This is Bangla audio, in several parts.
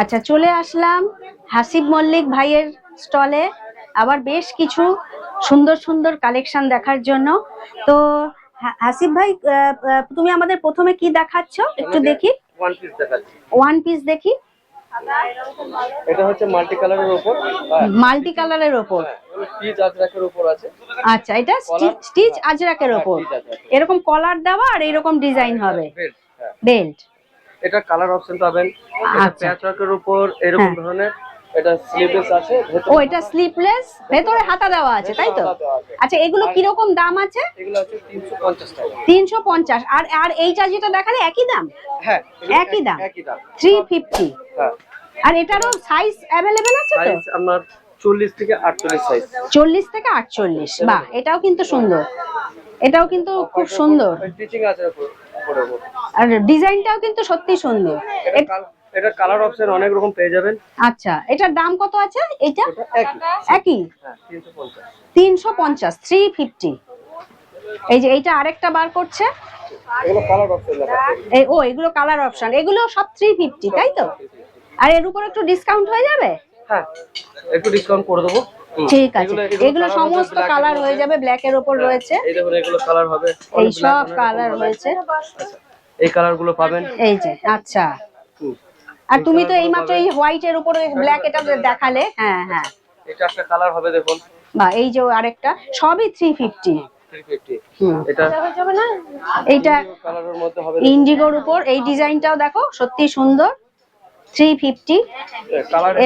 আচ্ছা চলে আসলাম হাসিব মল্লিক ভাইয়ের স্টলে আবার বেশ কিছু সুন্দর সুন্দর কালেকশন দেখার জন্য। তো হাসিব ভাই তুমি আমাদের প্রথমে কি দেখাচ্ছ? একটু দেখি। ওয়ান পিস দেখাচ্ছি। ওয়ান পিস দেখি। এটা হচ্ছে মাল্টি কালারের উপর। মাল্টি কালারের ওপর পিচ আজরাকের উপর আছে। আচ্ছা এটা স্টিচ আজরাকের ওপর এরকম কলার দেওয়া আর এরকম ডিজাইন হবে। হ্যাঁ বেল্ট এটা কালার অপশন পাবেন। এটা আচ্ছা। উপর এরকম হ্যাঁ। ধরনের এটা স্লিভলেস আছে ও এটা স্লিপলেস ভেতরে হাতা দেওয়া আছে তাই তো? আছে। আচ্ছা এগুলো কীরকম দাম আছে? এগুলো তিনশো পঞ্চাশ টাকা। তিনশো পঞ্চাশ। আর আর এইটা যেটা দেখালে একই দাম? হ্যাঁ একই দাম? একই দাম। থ্রি ফিফটি হ্যাঁ। আর এটারও সাইজ অ্যাভেলেবেল আছে তো? সাইজ আপনার চল্লিশ থেকে আটচল্লিশ সাইজ চল্লিশ থেকে আটচল্লিশ। বাহ এটাও কিন্তু সুন্দর। এটাও কিন্তু খুব সুন্দর। টিচিং আছে। আর ডিজাইনটাও কিন্তু সত্যি সুন্দর। এটা কালার অপশন অনেক রকম পেয়ে যাবেন। আচ্ছা এটার দাম কত আছে? এটা একই। একই? হ্যাঁ তিনশো পঞ্চাশ। তিনশো পঞ্চাশ থ্রি ফিফটি এই যে এইটা আরেকটা বার করছে। এগুলো কালার অপশন এই ও এগুলো কালার অপশন এগুলো সব থ্রি ফিফটি তাই তো? আর এর উপর একটু ডিসকাউন্ট হয়ে যাবে? হ্যাঁ একটু ডিসকাউন্ট করে দেবো। ঠিক আছে। এগুলো- সমস্ত কালার হয়ে যাবে ব্ল্যাক এর উপর রয়েছে। এই দেখুন এগুলো কালার হবে। এই সব কালার রয়েছে। আচ্ছা। এই কালারগুলো পাবেন? এই যে আচ্ছা। আর তুমি তো এইমাত্র এই হোয়াইট এর উপরে ব্ল্যাক এটা দেখালে হ্যাঁ হ্যাঁ। এটা একটা কালার হবে দেখুন। বা এই যে আরেকটা সবই থ্রি ফিফটি এইটা ইন্ডিগোর উপর এই ডিজাইনটাও দেখো সত্যি সুন্দর। থ্রি ফিফটি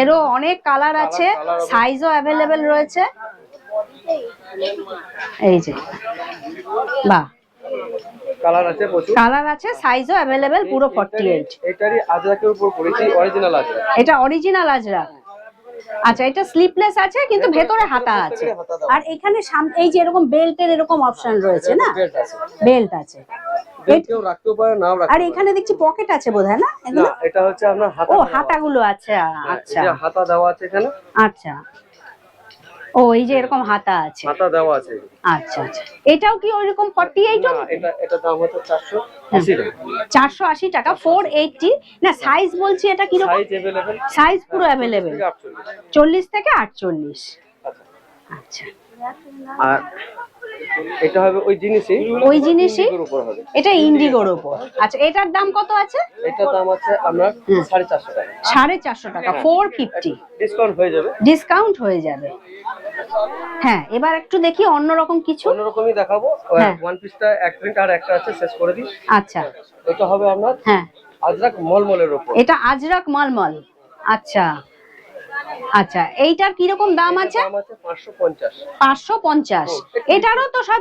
এরও অনেক কালার আছে। সাইজও অ্যাভেলেবেল রয়েছে। এই যে। বাহ কালার আছে প্রচুর। কালার আছে সাইজও অ্যাভেলেবেল পুরো ফর্টি এইট এটারই আজরাকের উপর অরিজিনাল আজরা। এটা অরিজিনাল আজরা। আচ্ছা এটা স্লিপলেস আছে কিন্তু ভেতরে হাতা আছে। আর এখানে সামনে এই যে এরকম বেল্টের এরকম অপশন রয়েছে না? বেল্ট আছে। আর এখানে দেখছি পকেট আছে বোধহয় না? এটা হচ্ছে আপনার হাতা ও হাতাগুলো আছে হ্যাঁ, আচ্ছা হাতা দেওয়া আছে এখানে। আচ্ছা। ও এই যে এরকম হাতা আছে। হাতা দেওয়া আছে। আচ্ছা আচ্ছা। এটাও কি ওইরকম ফর্টি এইট এটা এটা দাম হচ্ছে চারশো আশি টাকা। না সাইজ বলছি এটা সাইজ পুরো অ্যাভেলেবেল থেকে চল্লিশ থেকে আটচল্লিশ। আচ্ছা। আচ্ছা। আর এটা হবে ওই জিনিসই? ওই এটা ইন্ডিগোর উপর। আচ্ছা এটার দাম কত আছে? এটার দাম টাকা। ফিফটি ডিসকাউন্ট হয়ে। যাবে। ডিসকাউন্ট হয়ে যাবে। হ্যাঁ এবার একটু দেখি অন্যরকম কিছু। অন্যরকমই দেখাবো। হ্যাঁ। ওয়ান পিসটা এক প্রিন্ট আর একটা আছে শেষ করে দিই। আচ্ছা। এটা হবে আপনার হ্যাঁ। আজরাক মলমলের উপর এটা আজরাক মালমল। আচ্ছা। আচ্ছা এইটার কীরকম দাম আছে? দাম আছে পাঁচশো পঞ্চাশ। পাঁচশো পঞ্চাশ। এটারও তো সব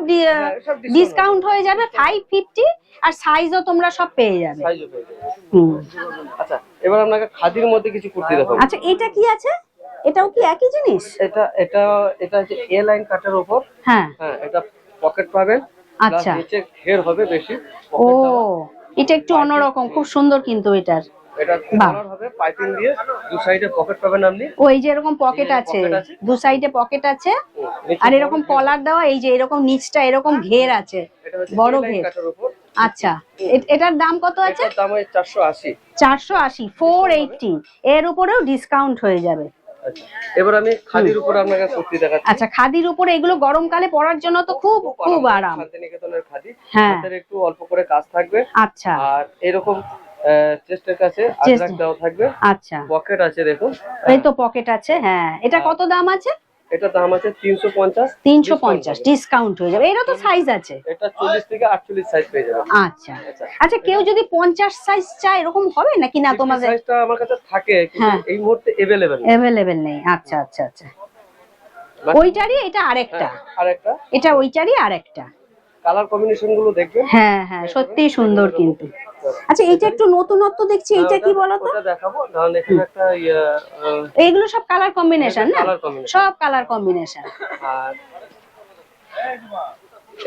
ডিসকাউন্ট হয়ে যাবে ফাইভ ফিফটি আর সাইজও তোমরা সব পেয়ে যাবে। সাইজও পেয়ে যাবে। আচ্ছা এবার আপনাকে খাদির মধ্যে কিছু কুর্তি দেখাবো। আচ্ছা এটা কি আছে? এটাও কি একই জিনিস? এটা এটা এটা হচ্ছে এ লাইন কাটের উপর হ্যাঁ। হ্যাঁ এটা পকেট পাবেন আচ্ছা। নিচে ঘের হবে বেশি ও এটা একটু অন্যরকম খুব সুন্দর কিন্তু এটার। এটা বাহ। হবে পাইপিং দিয়ে। দু সাইডে পকেট পাবেন আপনি। ও এই যে এরকম পকেট আছে দু সাইডে পকেট আছে আর এরকম কলার দেওয়া এই যে এরকম নিচটা এরকম ঘের আছে বড় ঘের। আচ্ছা এটার দাম কত আছে? দাম চারশো আশি। চারশো আশি ফোর এর উপরেও ডিসকাউন্ট হয়ে যাবে। এবার আমি খাদির উপরে আপনাকে কুর্তি দেখাচ্ছি। আচ্ছা খাদির উপরে এগুলো গরমকালে পরার জন্য তো খুব খুব আরাম। শান্তিনিকেতনের খাদি। হ্যাঁ। একটু অল্প করে কাজ থাকবে। আচ্ছা। আর এরকম চেস্টের কাছে আজরাক দেওয়া থাকবে। আচ্ছা। পকেট আছে দেখুন। এই তো পকেট আছে হ্যাঁ। এটা কত দাম আছে? এটা দাম আছে তিনশো পঞ্চাশ তিনশো পঞ্চাশ ডিসকাউন্ট হয়ে যাবে। তো সাইজ আছে। এটা চল্লিশ থেকে আটচল্লিশ সাইজ পেয়ে যাবে। আচ্ছা। আচ্ছা কেউ যদি পঞ্চাশ সাইজ চায় এরকম হবে নাকি না তোমাদের? সাইজটা আমার কাছে থাকে কিন্তু হ্যাঁ। এই মুহূর্তে এভেলেবেল অ্যাভেলেবেল নেই। আচ্ছা আচ্ছা আচ্ছা। ওইটারই এটা আরেকটা। আর একটা এটা ওইটারই আরেকটা। কালার কম্বিনেশনগুলো দেখবেন। হ্যাঁ হ্যাঁ সত্যি সুন্দর কিন্তু। আচ্ছা এইটা একটু নতুনত্ব দেখছি এটা কি বলতো? ওটা দেখাবো নাহলে এখানে একটা ইয়ে, এইগুলো সব কালার কম্বিনেশন না? সব কালার কম্বিনেশন আর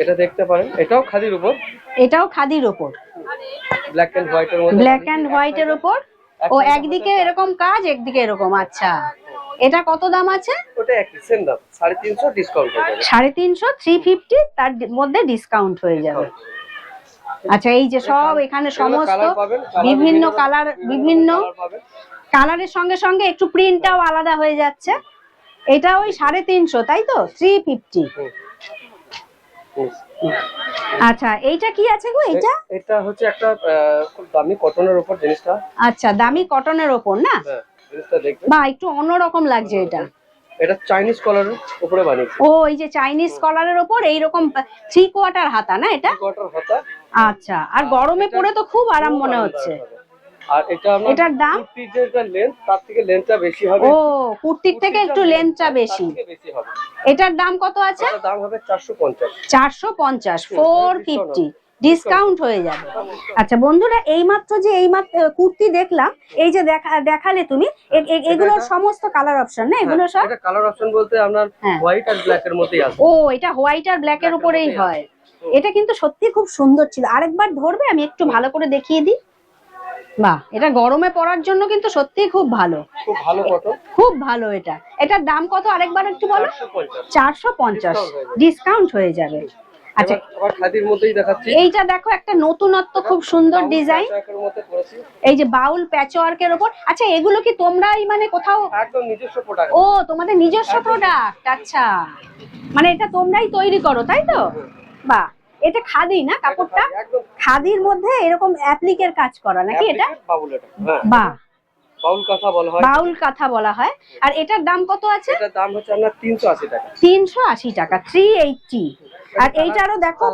এটা দেখতে পারেন এটাও খাদির উপর। এটাও খাদির ওপর ব্ল্যাক এন্ড হোয়াইটের মধ্যে ব্ল্যাক অ্যান্ড হোয়াইট এর ওপর ও একদিকে এরকম কাজ একদিকে এরকম আচ্ছা। এটা কত দাম আছে? ওটা একই সেম দাম সাড়ে তিনশো ডিসকাউন্ট হয়ে যাবে। সাড়ে তিনশো থ্রি ফিফটি তার মধ্যে ডিসকাউন্ট হয়ে যাবে। আচ্ছা এই যে সব এখানে সমস্ত বিভিন্ন কালার বিভিন্ন কালারের সঙ্গে সঙ্গে একটু প্রিন্টটাও আলাদা হয়ে যাচ্ছে। এটা ওই সাড়ে তিনশো তাই তো? Three fifty. আচ্ছা এইটা কি আছে গো এইটা? এটা হচ্ছে একটা খুব দামি কটনের উপর জিনিসটা। আচ্ছা দামি কটনের ওপর না? হ্যাঁ জিনিসটা দেখবে বা একটু অন্যরকম লাগছে এটা। এটা চাইনিজ কলারের উপরে বানিয়েছে। ও এই যে চাইনিজ কলারের ওপর এইরকম থ্রি কোয়ার্টার হাতা না এটা? কটার হাতা। আচ্ছা আর গরমে পরে তো খুব আরাম মনে হচ্ছে। আর এটা আমরা এটার দাম? যেটা লেন্থ তার থেকে লেন্থটা বেশি হবে। ও কুর্তির থেকে একটু লেন্থটা বেশি। বেশি হবে। এটার দাম কত আছে? দাম হবে চারশো পঞ্চাশ। চারশো পঞ্চাশ ফোর ফিফটি ডিসকাউন্ট হয়ে যাবে। আচ্ছা বন্ধুরা এইমাত্র যে এইমাত্র কুর্তি দেখলাম এই যে দেখা দেখালে তুমি এ- এগুলোর সমস্ত কালার অপশন না? এগুলো সব? কালার অপশন বলতে আপনার হ্যাঁ। হোয়াইট আর ব্ল্যাক এর মধ্যেই আছে ও এটা হোয়াইট আর ব্ল্যাক এর উপরেই হয়। এটা কিন্তু সত্যি খুব সুন্দর ছিল। আরেকবার ধরবে আমি একটু ভালো করে দেখিয়ে দিই। বাহ এটা গরমে পরার জন্য কিন্তু সত্যি খুব ভালো। খুব ভালো খুব ভালো এটা। এটার দাম কত? আরেকবার একটু বলো। চারশো পঞ্চাশ। হয়ে। ডিসকাউন্ট হয়ে যাবে। আচ্ছা। খাদির মধ্যেই দেখাচ্ছি। এইটা দেখো একটা নতুনত্ব খুব সুন্দর ডিজাইন। এই যে বাউল প্যাচওয়ার্কের আচ্ছা এগুলো কি তোমরাই মানে কোথাও একদম নিজস্ব প্রোডাক্ট ও তোমাদের নিজস্ব প্রোডাক্ট আচ্ছা। মানে এটা তোমরাই তৈরি করো তাই তো? বাহ। এটা খাদি না কাপড়টা? খাদির মধ্যে এরকম অ্যাপ্লিকের কাজ করা নাকি এটা। হ্যাঁ। বাহ। বাউল কথা বলা হয়। বাউল কাঁথা বলা হয়। আর এটার দাম কত আছে? এটার দাম হচ্ছে আপনার তিনশো আশি টাকা। তিনশো আশি টাকা থ্রি এইটটি আর এইটারও দেখো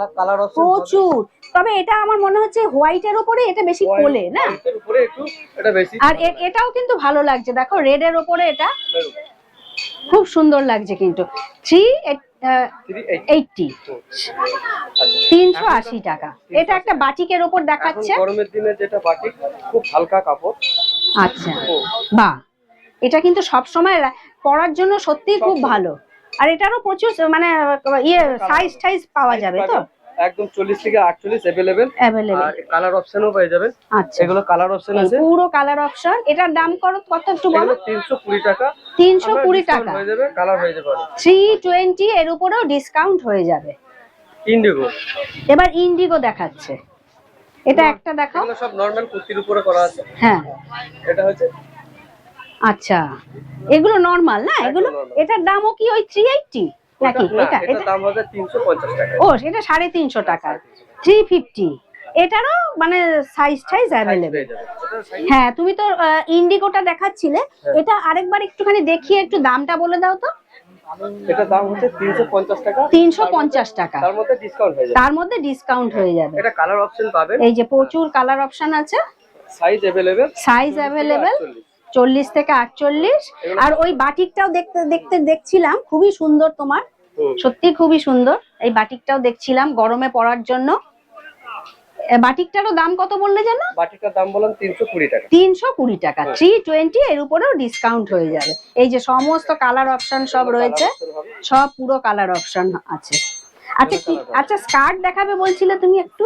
প্রচুর। তবে এটা আমার মনে হচ্ছে হোয়াইটের উপরে এটা বেশি কোলে না? উপরে একটু এটা বেশি আর এটাও কিন্তু ভালো লাগছে। দেখো রেড এর ওপরে এটা খুব সুন্দর লাগছে কিন্তু। Three eighty. তিনশো আশি টাকা। এটা একটা বাটিকের ওপর দেখাচ্ছে। গরমের দিনে যেটা বাটিক খুব হালকা কাপড়। আচ্ছা। বাহ। এটা কিন্তু সব সময় পরার জন্য সত্যিই খুব ভালো। আর এটারও প্রচুর মানে ইয়ে সাইজ টাইজ পাওয়া যাবে তো? একদম চল্লিশ থেকে আটচল্লিশ অ্যাভেলেবেল অ্যাভেলেবেল আর কালার অপশনও পেয়ে যাবেন আচ্ছা। এগুলো কালার অপশন আছে। পুরো কালার অপশন এটার দাম কত কত একটু বলো? এগুলো তিনশো কুড়ি টাকা। তিনশো আপনার কুড়ি discount টাকা। হয়ে যাবে কালার হয়ে যাবে থ্রি টোয়েন্টি এর উপরেও ডিসকাউন্ট হয়ে যাবে। ইন্ডিগো এবার ইন্ডিগো দেখাচ্ছে। এটা একটা দেখাও। এগুলো সব নর্মাল কুর্তির উপরে করা আছে। হ্যাঁ। এটা হচ্ছে আচ্ছা। এগুলো নর্মাল না? এগুলো এটার দামও কি ওই থ্রি এইটটি নাকি? এটা এটা দাম হবে তিনশো পঞ্চাশ টাকা। ও সেটা সাড়ে তিনশো টাকা। থ্রি ফিফটি এটারও মানে সাইজ টাইজ অ্যাভেলেবেল size হ্যাঁ তুমি তো ইন্ডিগোটা দেখাচ্ছিলে। হ্যাঁ। এটা আরেকবার একটুখানি দেখিয়ে একটু দামটা বলে দাও তো। এটার দাম হচ্ছে তিনশো পঞ্চাশ টাকা। তিনশো পঞ্চাশ টাকা। তার মধ্যে ডিসকাউন্ট হয়ে যাবে। তার মধ্যে ডিসকাউন্ট হয়ে যাবে। এটা কালার অপশন পাবেন। এই যে প্রচুর কালার অপশন আছে। সাইজ অ্যাভেলেবেল সাইজ অ্যাভেলেবেল চল্লিশ থেকে আটচল্লিশ। আর ওই বাটিকটাও দেখতে দেখতে দেখছিলাম। খুবই সুন্দর তোমার। সত্যি খুবই সুন্দর। এই বাটিকটাও দেখছিলাম গরমে পরার জন্য। বাটিকটারও দাম কত বললে যেন? বাটিটার দাম বললাম তিনশো কুড়ি টাকা। তিনশো কুড়ি টাকা। থ্রি টোয়েন্টি এর উপরেও ডিসকাউন্ট হয়ে যাবে। এই যে সমস্ত কালার অপশন সব রয়েছে। সব পুরো কালার অপশন আছে। আচ্ছা কি আচ্ছা স্কার্ট দেখাবে বলছিলে তুমি একটু?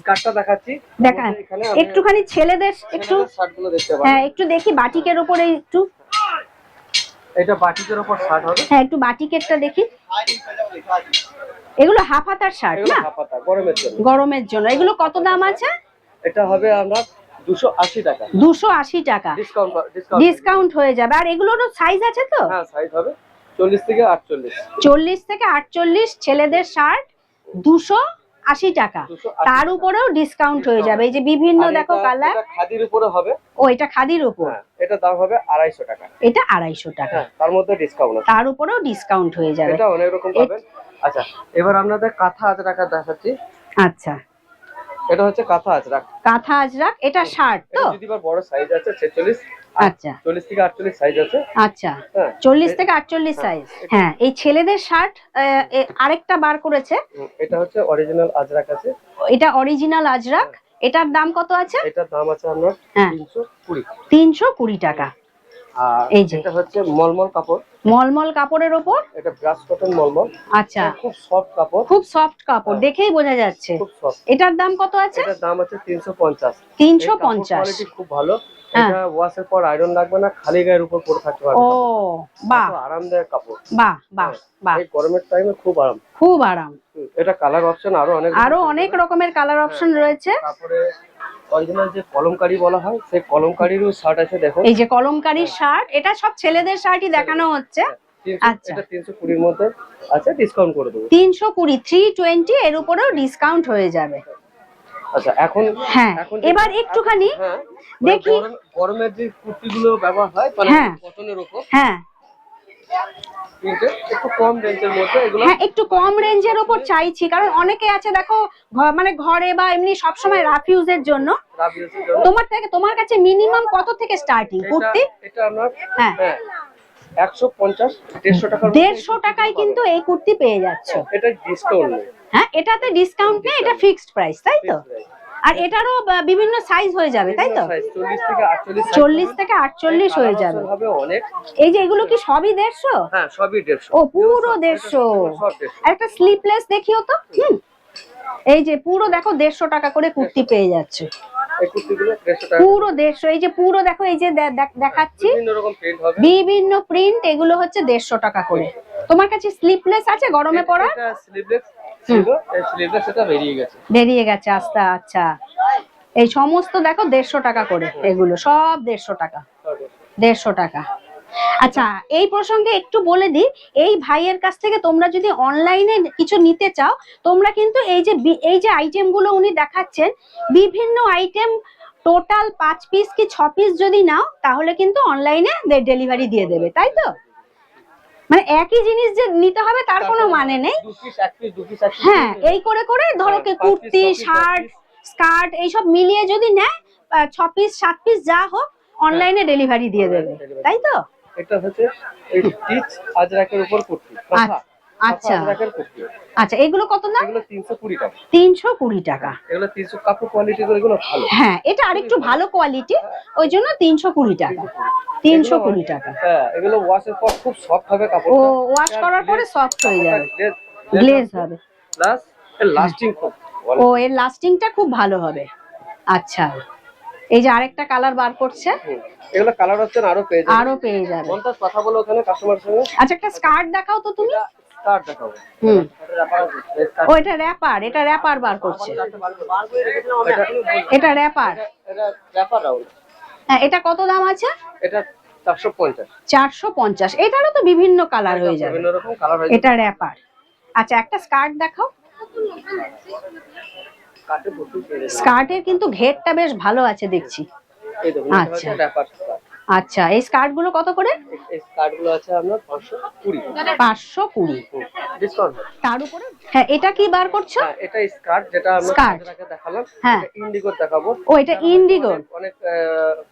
স্কার্টটা দেখাচ্ছি। আমি একটুখানি ছেলেদের একটু? হ্যাঁ একটু দেখি বাটিকের উপরে একটু। এটা বাটিকের উপর শার্ট হবে। হ্যাঁ একটু বাটিকেরটা দেখি। এগুলো হাফ হাতার শার্ট না? গরমের জন্য। গরমের জন্য। এগুলো কত দাম আছে? এটা হবে আমরা দুশো আশি টাকা। দুশো আশি টাকা। ডিসকাউন্ট হয়ে যাবে। আর এগুলোরও সাইজ আছে তো? হ্যাঁ সাইজ হবে চল্লিশ থেকে আটচল্লিশ। চল্লিশ থেকে আটচল্লিশ ছেলেদের শার্ট দুশো আশি টাকা। তার উপরেও ডিসকাউন্ট হয়ে যাবে। এই যে বিভিন্ন দেখো এটা- কালার খাদির উপরে হবে। ও এটা খাদির উপর। হ্যাঁ এটা দাম হবে আড়াইশো টাকা। এটা আড়াইশো টাকা। হ্যাঁ তার মধ্যে ডিসকাউন্ট তার উপরেও ডিসকাউন্ট হয়ে যাবে। এটা অনেক রকম পাবেন। আচ্ছা এবার আপনাদের কাঁথা আজরাকা দেখাচ্ছি। আচ্ছা। এটা হচ্ছে কাঁথা আজরাক কাঁথা আজরাক এটা শার্ট তো? যদি বড় সাইজ আছে ছেচল্লিশ। আচ্ছা। চল্লিশ থেকে আটচল্লিশ সাইজ আছে। আচ্ছা। হ্যাঁ। চল্লিশ থেকে আটচল্লিশ সাইজ হ্যাঁ এই ছেলেদের শার্ট আরেকটা বার করেছে। এটা হচ্ছে অরিজিনাল আজরাক আছে। এটা অরিজিনাল আজরাক। এটার দাম কত আছে? এটার দাম আছে আপনার হ্যাঁ। টাকা। এই যে। এটা হচ্ছে মলমল কাপড়। মলমল কাপড়ের ওপর? এটা ব্রাশ কটন মলমল। আচ্ছা। খুব সফট কাপড়। খুব সফট কাপড় দেখেই বোঝা যাচ্ছে। এটার দাম কত আছে? এটার দাম আছে তিনশো পঞ্চাশ। কোয়ালিটি খুব ভালো। হ্যাঁ। এটা ওয়াশের পর আয়রন লাগবে না খালি গায়ের উপর পরে থাকতে পারবে ও বাহ। আরামদায়ক কাপড়। বাহ বাহ বাহ। এই গরমের টাইমে খুব আরাম। খুব আরাম। এটা কালার অপশন আরও অনেক আরও অনেক রকমের কালার অপশন রয়েছে। তারপরে অরিজিনাল যে কলমকারি বলা হয় সেই কলমকারিরও শার্ট আছে দেখো এই যে কলমকারীর শার্ট এটা সব ছেলেদের শার্টই দেখানো হচ্ছে। আচ্ছা। এটা তিনশো কুড়ির মধ্যে আছে ডিসকাউন্ট করে দেবো। তিনশো কুড়ি থ্রি টোয়েন্টি এর উপরেও ডিসকাউন্ট হয়ে যাবে। আচ্ছা এখন হ্যাঁ এবার একটুখানি হ্যাঁ দেখি। মানে গরমের যে কুর্তিগুলো ব্যবহার হয় মানে হ্যাঁ। কটনের উপর। হ্যাঁ। একটু কম রেঞ্জের মধ্যে এগুলো হ্যাঁ একটু কম রেঞ্জের ওপর চাইছি কারণ অনেকে আছে দেখো মানে ঘরে বা এমনি সবসময় রাফ ইউজের জন্য। তোমার থেকে তোমার কাছে মিনিমাম কত থেকে স্টার্টিং কুর্তি? এটা আপনার হ্যাঁ। হ্যাঁ একশো পঞ্চাশ দেড়শো টাকার মধ্যে দেড়শো টাকায় কিন্তু এই কুর্তি পেয়ে যাচ্ছ। এটা ডিসকাউন্ট। হ্যাঁ এটাতে ডিসকাউন্ট নেই এটা ফিক্সড প্রাইস তাই তো? আর এটারও বিভিন্ন সাইজ হয়ে যাবে তাই তো? চল্লিশ থেকে আটচল্লিশ আটচল্লিশ হয়ে যাবে। এই যে এগুলো কি সবই দেড়শো? হ্যাঁ ও পুরো দেড়শো একটা স্লিপলেস দেখিও তো হুম? এই যে পুরো দেখো দেড়শো টাকা করে কুর্তি পেয়ে যাচ্ছে। পুরো দেড়শো এই যে পুরো দেখো এই যে দেখ- দেখাচ্ছি। বিভিন্ন প্রিন্ট এগুলো হচ্ছে দেড়শো টাকা করে। তোমার কাছে স্লিপলেস আছে গরমে পড়া ছিল বেরিয়ে গেছে। বেরিয়ে গেছে আস্তে আচ্ছা। এই সমস্ত দেখো দেড়শো টাকা করে এগুলো সব দেড়শো টাকা। দেড়শো টাকা। আচ্ছা এই প্রসঙ্গে একটু বলে দিই এই ভাইয়ের কাছ থেকে তোমরা যদি অনলাইনে কিছু নিতে চাও তোমরা কিন্তু এই যে এই যে আইটেমগুলো উনি দেখাচ্ছেন বিভিন্ন আইটেম টোটাল পাঁচ পিস কি ছ পিস যদি নাও তাহলে কিন্তু অনলাইনে ডেলিভারি দিয়ে দেবে তাই তো? মানে একই জিনিস যে নিতে হবে তার কোনো মানে নেই। হ্যাঁ এই করে করে ধরো হ্যাঁ, কি কুর্তি শার্ট স্কার্ট এইসব মিলিয়ে যদি নেয় ছ পিস সাত পিস যা হোক অনলাইনে ডেলিভারি দিয়ে দেবে। তাই তো? এটা হচ্ছে এই আজরাকের উপর কুর্তি। কাঁথা, আচ্ছা। আচ্ছা এগুলো কত দাম? এগুলো তিনশো কুড়ি টাকা। তিনশো কুড়ি টাকা। এগুলো তিনশো কাপড় কোয়ালিটি গুলো এগুলো ভালো। হ্যাঁ এটা আরেকটু ভালো কোয়ালিটি ওই জন্য তিনশো কুড়ি টাকা। তিনশো এগুলো- কুড়ি টাকা। হ্যাঁ এগুলো ওয়াশের পর খুব সফট হবে কাপড় ও ওয়াশ করার পরে সফট হয়ে যাবে। গ্লেজ হবে। প্লাস লাস্টিং খুব ও এর লাস্টিংটা খুব ভালো হবে। আচ্ছা। এই যে আরেকটা কালার বার করছে। এগুলো কালার অপশন আরও পেয়ে যাবে। আরও পেয়ে যাবে। কথা বলো ওখানে কাস্টমার সঙ্গে। আচ্ছা একটা স্কার্ট দেখাও তো তুমি। হুম। ও এটা র্যাপার এটা র্যাপার বার করছে। এটা- র্যাপার হ্যাঁ এটা কত দাম আছে? এটা চারশো পঞ্চাশ। এটারও তো বিভিন্ন কালার হয়ে যাবে। বিভিন্ন রকম কালার হয়ে এটা র্যাপার আচ্ছা একটা স্কার্ট দেখাও। স্কার্টের কিন্তু ঘেরটা বেশ ভালো আছে দেখছি। আচ্ছা। স্কার্ট আচ্ছা এই স্কার্টগুলো কত করে? স্কার্টগুলো আছে আপনার পাঁচশো কুড়ি। পাঁচশো কুড়ি। ডিসকাউন্ট তার উপরে? হ্যাঁ এটা কি বার করছ? হ্যাঁ এটা স্কার্ট যেটা আমরা। আপনাকে দেখালাম হ্যাঁ। ইন্ডিগো দেখাবো। ও এটা ইন্ডিগো অনেক- অনেক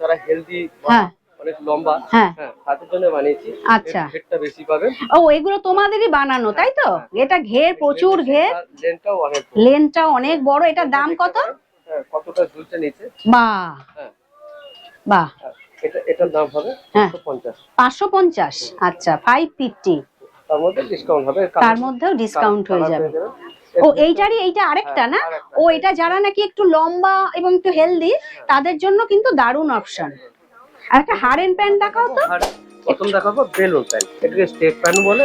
যারা হেলদি হ্যাঁ। অনেক লম্বা হ্যাঁ। হ্যাঁ জন্য বানিয়েছি। আচ্ছা। হেডটা বেশি পাবেন। ও এগুলো তোমাদেরই বানানো তাই তো? এটা ঘের প্রচুর ঘের। লেনটাও অনেক বড়। লেনটা অনেক বড়। এটার দাম কত? হ্যাঁ, কতটা ঝুলছে নিচে। বাহ। হ্যাঁ। বাহ। হ্যাঁ, এটা এটার দাম হবে হ্যাঁ। একশো পঞ্চাশ। পাঁচশো পঞ্চাশ আচ্ছা ফাইভ ফিফটি তার মধ্যে ডিসকাউন্ট হবে তার মধ্যেও ডিসকাউন্ট হয়ে যাবে। ও এইটারই এইটা আরেকটা না? হ্যাঁ, ও এটা যারা নাকি একটু লম্বা এবং একটু হেলদি তাদের জন্য কিন্তু দারুণ অপশন আর একটা হারেন প্যান্ট দেখাও তো। প্রথম দেখাবো বেলুন প্যান্ট। এটাকে স্টেট প্যান্ট বলে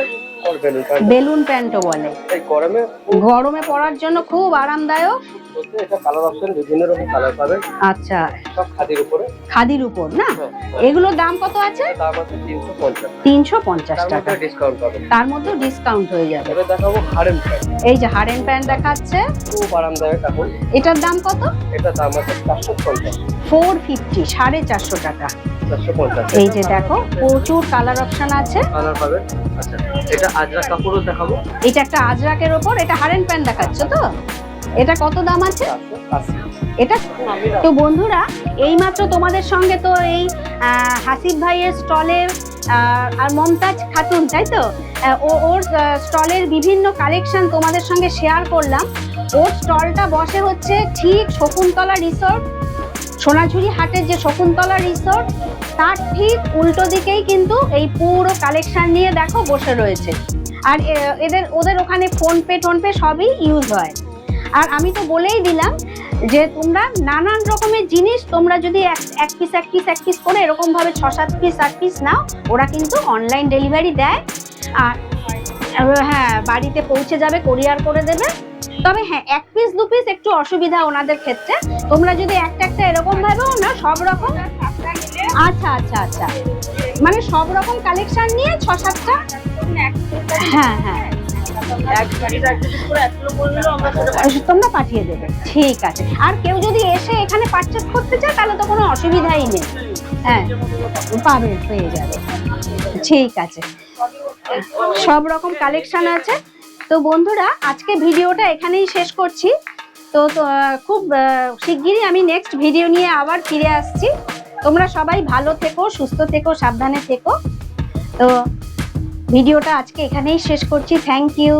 বেলুন প্যান্টও। বলে। গরমে গরমে পরার জন্য খুব আরামদায়ক। বলতে এটা কালার অপশন বিভিন্ন রকম কালার পাবেন আচ্ছা। সব খাদির উপরে। খাদির উপর না? হ্যাঁ, এগুলোর দাম কত আছে? দাম আছে তিনশো পঞ্চাশ তিনশো পঞ্চাশ তার টাকা। ডিসকাউন্ট পাবেন তার মধ্যেও ডিসকাউন্ট হয়ে যাবে। এবার দেখাবো হারেম প্যান্ট এই যে হারেন প্যান্ট দেখাচ্ছে। খুব আরামদায়ক এখন। এটার দাম কত? এটা দাম আছে চারশো পঞ্চাশ। ফোর ফিফটি সাড়ে চারশো টাকা। এই যে দেখো প্রচুর কালার অপশন আছে। কালার পাবেন আচ্ছা এটা আজরা কাপড়ও দেখাবো। এটা একটা আজরাকের ওপর এটা হারেন প্যান্ট দেখাচ্ছ তো? এটা কত দাম আছে? এটা? তো বন্ধুরা, এইমাত্র তোমাদের সঙ্গে তো এই হাসিব ভাইয়ের স্টলের আর মমতাজ খাতুন, তাই তো? ও, ওর স্টলের বিভিন্ন কালেকশন তোমাদের সঙ্গে শেয়ার করলাম। ওর স্টলটা বসে হচ্ছে ঠিক শকুন্তলা রিসোর্ট, সোনাঝুরি হাটের যে শকুন্তলা রিসোর্ট, তার ঠিক উল্টো দিকেই কিন্তু এই পুরো কালেকশন নিয়ে দেখো বসে রয়েছে। আর এদের, ওদের ওখানে ফোনপে, টোনপে সবই ইউজ হয়। আর আমি তো বলেই দিলাম যে তোমরা নানান রকমের জিনিস তোমরা যদি এক পিস এক পিস এক পিস করে এরকমভাবে ছ, সাত পিস আট পিস নাও, ওরা কিন্তু অনলাইন ডেলিভারি দেয়। আর হ্যাঁ বাড়িতে পৌঁছে যাবে কোরিয়ার করে দেবে। তবে হ্যাঁ এক পিস দু পিস একটু অসুবিধা ওনাদের ক্ষেত্রে। তোমরা যদি একটা একটা এরকম ভাবেও না সব রকম আচ্ছা আচ্ছা আচ্ছা। মানে সব রকম কালেকশন নিয়ে ছ, সাতটা হ্যাঁ হ্যাঁ। তোমরা পাঠিয়ে দেবে। ঠিক আছে। আর কেউ যদি এসে এখানে পারচেস করতে চায় তাহলে তো কোনো অসুবিধাই নেই। হ্যাঁ পাবে পেয়ে যাবে। ঠিক আছে। সব রকম কালেকশন আছে। তো বন্ধুরা আজকে ভিডিওটা এখানেই শেষ করছি। তো, খুব শিগগিরই আমি নেক্সট ভিডিও নিয়ে আবার ফিরে আসছি। তোমরা সবাই ভালো থেকো সুস্থ থেকো সাবধানে থেকো। তো ভিডিওটা আজকে এখানেই শেষ করছি। Thank you